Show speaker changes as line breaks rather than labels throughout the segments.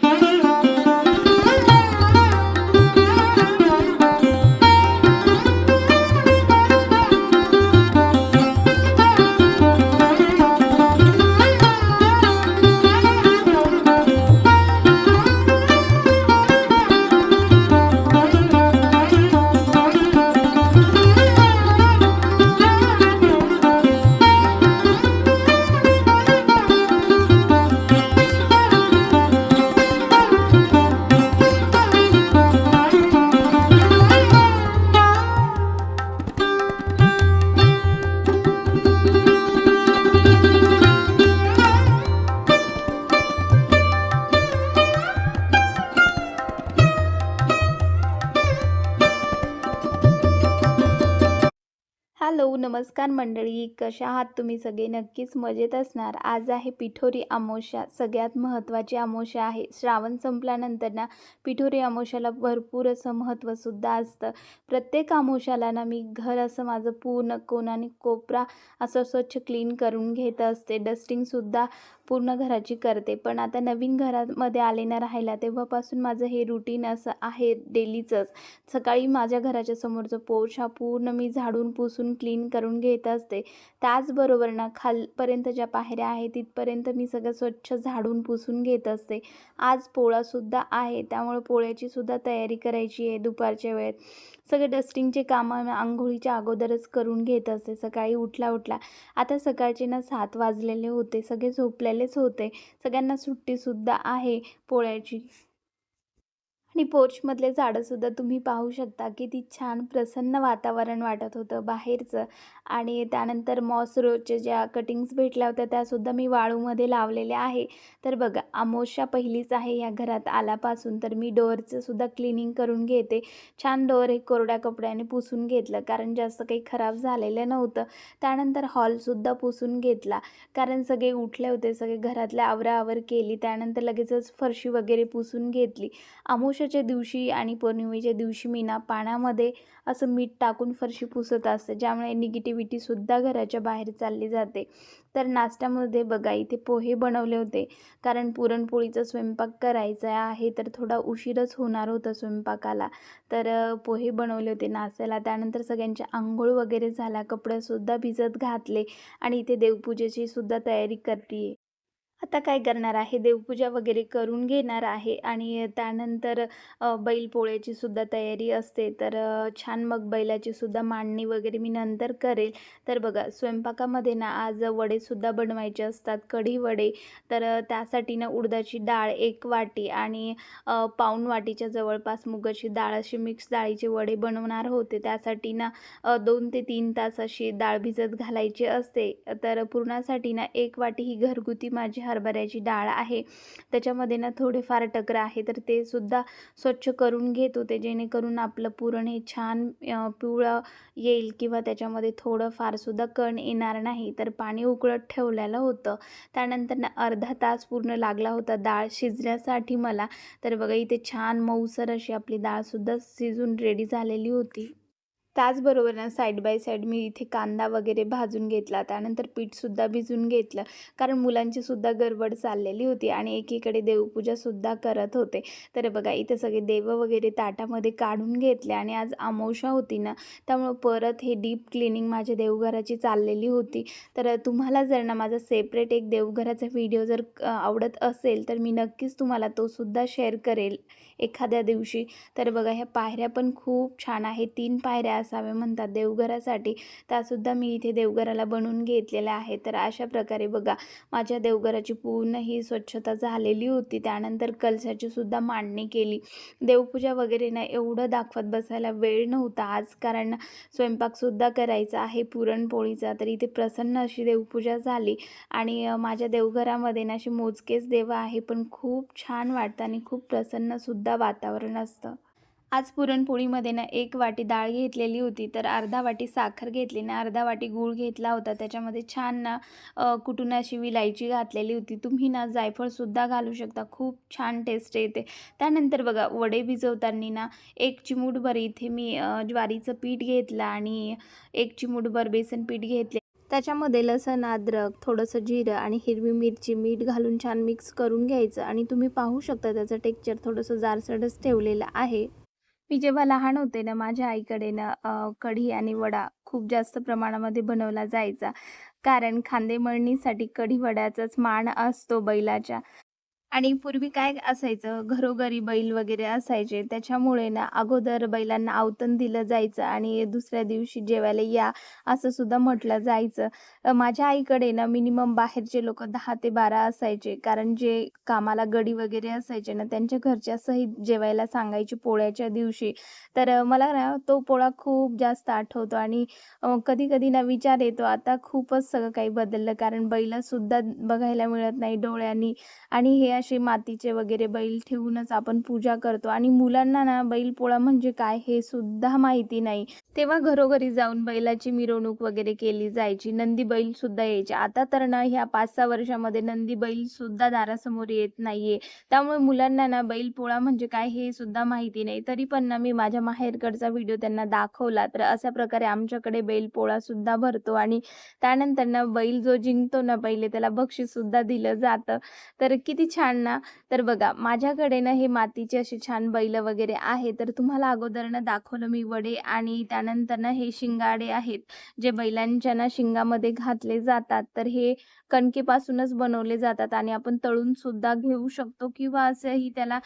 Thank you. नमस्कार मंडळी कशा आहात तुम्ही सगळे? नक्कीच मजेत असणार. आज आहे पिठोरी अमावस्या. सगळ्यात महत्त्वाची अमावस्या आहे. श्रावण संपल्यानंतर ना पिठोरी अमावस्याला भरपूर असं महत्त्वसुद्धा असतं. प्रत्येक अमावस्याला ना मी घर असं माझं पूर्ण कोणाने कोपरा असं स्वच्छ क्लीन करून घेत असते. डस्टिंगसुद्धा पूर्ण घराची करते. पण आता नवीन घरामध्ये आले ना राहायला तेव्हापासून माझं हे रुटीन असं आहे डेलीचंच सकाळी माझ्या घराच्या समोरचं पोर्च हा पूर्ण मी झाडून पुसून क्लीन करून घेत असते. त्याचबरोबर ना खालपर्यंत ज्या पायऱ्या आहेत तिथपर्यंत मी सगळं स्वच्छ झाडून पुसून घेत असते. आज पोळासुद्धा आहे त्यामुळे पोळ्याचीसुद्धा तयारी करायची आहे दुपारच्या वेळेत. सगळे डस्टिंगचे कामं आंघोळीच्या अगोदरच करून घेत असते सकाळी उठला उठला. आता सकाळचे ना सात वाजलेले होते. सगळे झोपलेलेच होते. सगळ्यांना सुट्टीसुद्धा आहे पोळ्याची. आणि पोर्चमधले झाडंसुद्धा तुम्ही पाहू शकता किती छान प्रसन्न वातावरण वाटत होतं बाहेरचं. आणि त्यानंतर मॉस रोजच्या ज्या कटिंग्स भेटल्या होत्या त्यासुद्धा मी वाळूमध्ये लावलेल्या आहे. तर बघा अमोशा पहिलीच आहे या घरात आल्यापासून तर मी डोअरचं सुद्धा क्लिनिंग करून घेते. छान डोअर हे कोरड्या कपड्याने पुसून घेतलं कारण जास्त काही खराब झालेलं नव्हतं. त्यानंतर हॉलसुद्धा पुसून घेतला कारण सगळे उठले होते सगळे घरातल्या आवराआवर केली. त्यानंतर लगेचच फरशी वगैरे पुसून घेतली. अमावस्याच्या दिवशी आणि पौर्णिमेच्या दिवशी मी ना पाण्यामध्ये असं मीठ टाकून फरशी पुसत असते ज्यामुळे निगेटिव्हिटीसुद्धा घराच्या बाहेर चालली जाते. तर नाश्त्यामध्ये बघा इथे पोहे बनवले होते. कारण पुरणपोळीचा स्वयंपाक करायचा आहे तर थोडा उशीरच होणार होता स्वयंपाकाला. तर पोहे बनवले होते नाश्त्याला. त्यानंतर सगळ्यांच्या आंघोळ वगैरे झाल्या कपडेसुद्धा भिजत घातले आणि इथे देवपूजेची सुद्धा तयारी करते आता काय करणार आहे? देवपूजा वगैरे करून घेणार आहे आणि त्यानंतर बैलपोळ्याची सुद्धा तयारी असते. तर छान मग बैलाची सुद्धा मांडणी वगैरे मी नंतर करेल. तर बघा स्वयंपाकामध्ये ना आज वडेसुद्धा बनवायचे असतात कढी वडे तर त्यासाठी ना उडदाची डाळ एक वाटी आणि पाऊण वाटीच्या जवळपास मुगाची डाळ अशी मिक्स डाळीचे वडे बनवणार होते. त्यासाठी ना दोन ते तीन तास अशी डाळ भिजत घालायची असते. तर पुरणासाठी ना एक वाटी ही घरगुती माझी हरभऱ्याची डाळ आहे. त्याच्यामध्ये ना थोडेफार टकरं आहे. तर ते सुद्धा स्वच्छ करून घेत होते. जेणेकरून आपलं पुरण हे छान पिवळं येईल किंवा त्याच्यामध्ये थोडंफारसुद्धा कण येणार नाही. तर पाणी उकळत ठेवलेलं होतं. त्यानंतर ना अर्धा तास पूर्ण लागला होता डाळ शिजण्यासाठी मला. तर बघा इथे छान मऊसर अशी आपली डाळसुद्धा शिजून रेडी झालेली होती. त्याचबरोबर ना साईड बाय साईड मी इथे कांदा वगैरे भाजून घेतला. त्यानंतर पीठसुद्धा भिजून घेतलं. कारण मुलांचीसुद्धा गडबड चाललेली होती आणि एकीकडे देवपूजासुद्धा करत होते. तर बघा इथे सगळे देव वगैरे ताटामध्ये काढून घेतले आणि आज अमोशा होती ना त्यामुळं परत हे डीप क्लिनिंग माझ्या देवघराची चाललेली होती. तर तुम्हाला जर ना माझा सेपरेट एक देवघराचा व्हिडिओ जर आवडत असेल तर मी नक्कीच तुम्हाला तोसुद्धा शेअर करेल एखाद्या दिवशी. तर बघा ह्या पायऱ्या पण खूप छान आहे तीन पायऱ्या असावे म्हणतात. देवघरासाठी त्यासुद्धा मी इथे देवघराला बनवून घेतलेल्या आहे. तर अशा प्रकारे बघा माझ्या देवघराची पूर्ण ही स्वच्छता झालेली होती. त्यानंतर कलशाची सुद्धा मांडणी केली. देवपूजा वगैरे ना एवढं दाखवत बसायला वेळ नव्हता. आज कारण स्वयंपाकसुद्धा करायचा आहे पुरणपोळीचा. तर इथे प्रसन्न अशी देवपूजा झाली. आणि माझ्या देवघरामध्ये ना असे मोजकेच देव आहे. पण खूप छान वाटतं आणि खूप प्रसन्नसुद्धा वातावरण असतं. आज पुरणपोळीमध्ये ना एक वाटी डाळ घेतलेली होती तर अर्धा वाटी साखर घेतली ना अर्धा वाटी गूळ घेतला होता. त्याच्यामध्ये छान ना कुठून अशी विलायची घातलेली होती. तुम्ही ना जायफळसुद्धा घालू शकता. खूप छान टेस्ट येते. त्यानंतर बघा वडे भिजवताना ना एक चिमूटभर इथे मी ज्वारीचं पीठ घेतलं आणि एक चिमूटभर बेसन पीठ घेतले. त्याच्यामध्ये लसण अद्रक थोडंसं जिरं आणि हिरवी मिरची मीठ घालून छान मिक्स करून घ्यायचं आणि तुम्ही पाहू शकता त्याचं टेक्चर थोडंसं जारसडच ठेवलेलं आहे. मी जेव्हा लहान होते ना माझ्या आईकडे ना कढी आणि वडा खूप जास्त प्रमाणामध्ये बनवला जायचा. कारण खांदेमळणीसाठी कढीवड्याचाच कढी वड्याचाच मान असतो बैलाच्या. आणि पूर्वी काय असायचं? घरोघरी बैल वगैरे असायचे. त्याच्यामुळे ना अगोदर बैलांना आवतण दिलं जायचं आणि दुसऱ्या दिवशी जेवायला या असं सुद्धा म्हटलं जायचं. माझ्या आईकडे ना मिनिमम बाहेरचे लोक दहा ते बारा असायचे. कारण जे कामाला गडी वगैरे असायचे ना त्यांच्या घरच्या सहित जेवायला सांगायची पोळ्याच्या दिवशी. तर मला ना तो पोळा खूप जास्त आठवतो आणि कधी कधी ना विचार येतो. आता खूपच सगळं काही बदललं. कारण बैलसुद्धा बघायला मिळत नाही डोळ्यांनी. आणि हे असे मातीचे वगैरे बैल ठेवूनच आपण पूजा करतो. आणि मुलांना ना बैलपोळा म्हणजे काय हे सुद्धा माहिती नाही. तेव्हा घरोघरी जाऊन बैलाची मिरवणूक वगैरे केली जायची. नंदी बैल सुद्धा यायचे. आता तर ना ह्या पाच सहा वर्षामध्ये नंदी बैल सुद्धा दारासमोर येत नाहीये. त्यामुळे मुलांना ना बैलपोळा म्हणजे काय हे सुद्धा माहिती नाही. तरी पण ना मी माझ्या माहेरकडचा व्हिडिओ त्यांना दाखवला. तर अशा प्रकारे आमच्याकडे बैलपोळा सुद्धा भरतो. आणि त्यानंतर ना बैल जो जिंकतो ना पहिले त्याला बक्षीस सुद्धा दिलं जातं. तर किती छान ना तर बघा माझ्याकडे ना हे मातीचे असे छान बैल वगैरे आहे तर तुम्हाला अगोदर ना दाखवलं मी वडे आणि त्यानंतर ना हे शिंगाडे आहेत जे बैलांच्या ना शिंगामध्ये घातले जातात तर हे कणकेपासूनच बनवले जातात आणि आपण तळून सुद्धा घेऊ शकतो किंवा असंही त्याला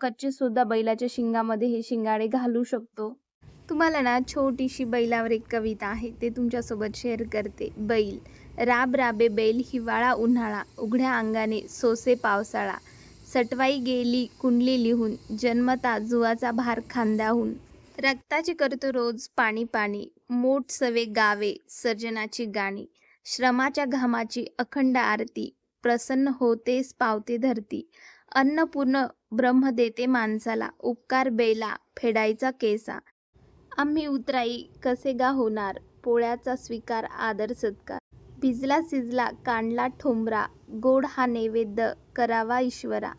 कच्चे सुद्धा बैलाच्या शिंगामध्ये हे शिंगाडे घालू शकतो. तुम्हाला ना छोटीशी बैलावर एक कविता आहे ते तुमच्यासोबत शेअर करते बैल. राब राबे बैल हिवाळा उन्हाळा उघड्या अंगाने सोसे पावसाळा सटवाई गेली कुंडली लिहून जन्मता जुवाचा भार खांद्याहून रक्ताची करतो रोज पाणी पाणी मोठ सवे गावे सर्जनाची गाणी श्रमाच्या घामाची अखंड आरती प्रसन्न होतेस पावते धरती अन्नपूर्ण ब्रह्म देते माणसाला उपकार बेला फेडायचा केसा. आम्ही उतराई कसे गा होणार पोळ्याचा स्वीकार आदर सत्कार. भिजला सिजला कांडला ठोंबरा गोड हा नैवेद्य करावा ईश्वरा.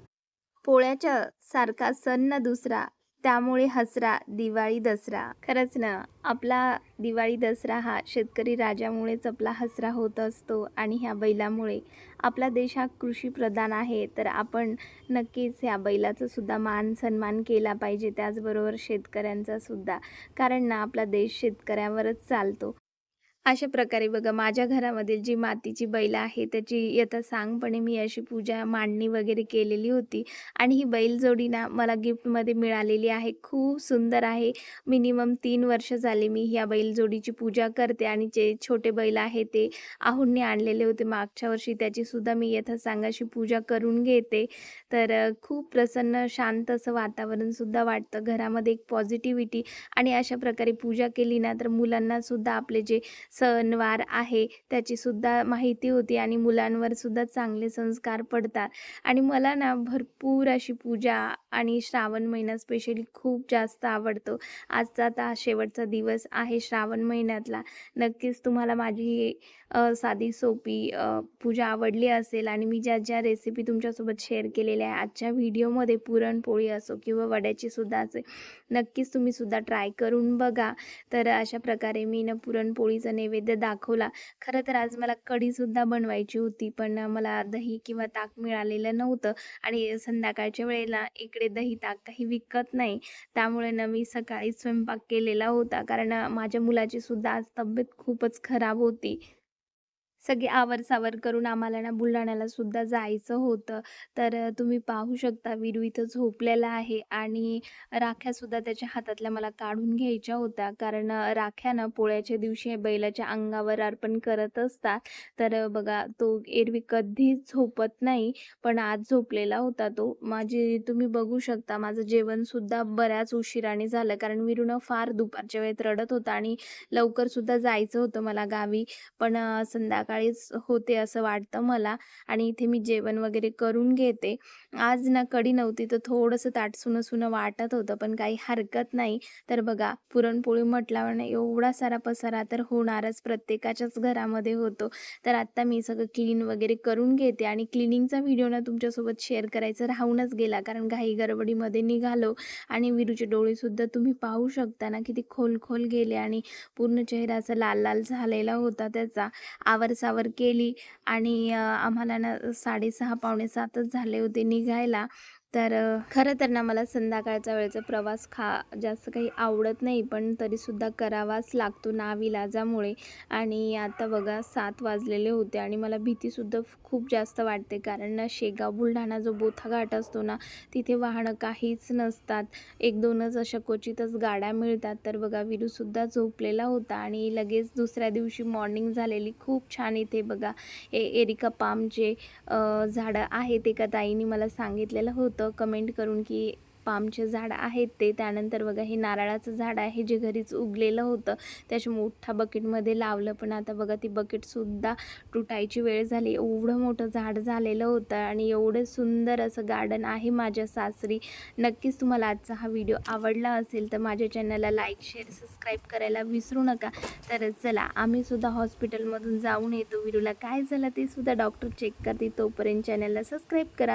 पोळ्याच्या सारखा सण न दुसरा त्यामुळे हसरा दिवाळी दसरा. खरंच ना आपला दिवाळी दसरा हा शेतकरी राजामुळेच आपला हसरा होत असतो आणि ह्या बैलामुळे आपला देश हा कृषीप्रधान आहे. तर आपण नक्कीच ह्या बैलाचा सुद्धा मान सन्मान केला पाहिजे त्याचबरोबर शेतकऱ्यांचा सुद्धा. कारण ना आपला देश शेतकऱ्यावरच चालतो. अशा प्रकारे बघा माझ्या घरामधील जी मातीची बैल आहे त्याची यथासांगपणे मी अशी पूजा मांडणी वगैरे केलेली होती. आणि ही बैलजोडी ना मला गिफ्टमध्ये मिळालेली आहे. खूप सुंदर आहे. मिनिमम तीन वर्ष झाले मी ह्या बैलजोडीची पूजा करते आणि जे छोटे बैल आहे ते आहुंनी आणलेले होते. मागच्या वर्षी त्याचीसुद्धा मी यथा सांगाशी पूजा करून घेते. तर खूप प्रसन्न शांत असं वातावरणसुद्धा वाटतं. घरामध्ये एक पॉझिटिव्हिटी आणि अशा प्रकारे पूजा केली ना तर मुलांनासुद्धा आपले जे सणवार आहे त्याचीसुद्धा माहिती होती आणि मुलांवर सुद्धा चांगले संस्कार पडतात. आणि मला ना भरपूर अशी पूजा आणि श्रावण महिना स्पेशली खूप जास्त आवडतो. आजचा आता शेवटचा दिवस आहे श्रावण महिन्यातला. नक्कीच तुम्हाला माझी साधी सोपी पूजा आवडली असेल आणि मी ज्या ज्या रेसिपी तुमच्यासोबत शेअर केलेल्या आहे आजच्या व्हिडिओमध्ये पुरणपोळी असो किंवा वड्याची सुद्धा असेल नक्कीच तुम्ही सुद्धा ट्राय करून बघा. तर अशा प्रकारे मी ना पुरणपोळीचं नैवेद्य दाखवला. खरं तर आज मला कढीसुद्धा बनवायची होती पण मला दही किंवा ताक मिळालेलं नव्हतं आणि संध्याकाळच्या वेळेला इकडे दही ताक काही विकत नाही. त्यामुळे ना मी सकाळी स्वयंपाक केलेला होता. कारण माझ्या मुलाची सुद्धा आज तब्येत खूपच खराब होती. सगळे आवर-सावर करून आम्हाला ना बुलढाण्याला सुद्धा जायचं होतं. तर तुम्ही पाहू शकता विरू इथं झोपलेला आहे आणि राख्यासुद्धा त्याच्या हातातल्या मला काढून घ्यायच्या होत्या. कारण राख्या ना पोळ्याच्या दिवशी बैलाच्या अंगावर अर्पण करत असतात. तर बघा तो एरवी कधीच झोपत नाही, पण आज झोपलेला होता तो. माझी तुम्ही बघू शकता माझं जेवणसुद्धा बऱ्याच उशिराने झालं. कारण विरूनं फार दुपारच्या वेळेत रडत होता आणि लवकर सुद्धा जायचं होतं मला गावी. पण संध्याकाळ सकाळीच होते असं वाटतं मला आणि इथे मी जेवण वगैरे करून घेते. आज ना कडी नव्हती तर थोडंसं ताट सुनं सुनं वाटत होतं पण काही हरकत नाही. तर बघा पुरणपोळी म्हटल्यावर एवढा सारा पसारा तर होणारच प्रत्येकाच्याच घरामध्ये होतो. तर आत्ता मी सगळं क्लीन वगैरे करून घेते आणि क्लिनिंगचा व्हिडिओ ना तुमच्यासोबत शेअर करायचा राहूनच गेला कारण घाई गडबडीमध्ये निघालो आणि विरूचे डोळेसुद्धा तुम्ही पाहू शकता ना किती खोल खोल गेले आणि पूर्ण चेहरा असा लाल लाल झालेला होता त्याचा. आवरसावर केली आणि आम्हाला ना साडेसहा पावणे सातच झाले होते निघायला. तर खरं तर ना मला संध्याकाळच्या वेळेचा प्रवास खा जास्त काही आवडत नाही पण तरीसुद्धा करावाच लागतो नाविलाजामुळे. आणि आता बघा सात वाजलेले होते आणि मला भीतीसुद्धा खूप जास्त वाटते. कारण ना शेगाव बुलढाणा जो बोथा घाट असतो ना तिथे वाहनं काहीच नसतात. एक दोनच अशा क्वचितच गाड्या मिळतात. तर बघा विरूसुद्धा झोपलेला होता आणि लगेच दुसऱ्या दिवशी मॉर्निंग झालेली खूप छान इथे बघा हे एरिका पामचे झाडं आहेत. एका ताईने मला सांगितलेलं होतं. कमेंट करून की पामचे झाड आहेत ते. त्यानंतर बघा हे नारळाचं झाड आहे जे घरीच उगलेलं होतं. त्याच्या मोठ्या बकेटमध्ये लावलं पण आता बघा ती बकेटसुद्धा तुटायची वेळ झाली. एवढं मोठं झाड झालेलं होतं आणि एवढं सुंदर असं गार्डन आहे माझ्या सासरी. नक्कीच तुम्हाला आजचा हा व्हिडिओ आवडला असेल तर माझ्या चॅनलला लाईक शेअर सबस्क्राईब करायला विसरू नका. तर चला आम्हीसुद्धा हॉस्पिटलमधून जाऊन येतो. व्हिडिओला काय झालं ते सुद्धा डॉक्टर चेक करते तोपर्यंत चॅनलला सबस्क्राईब करा.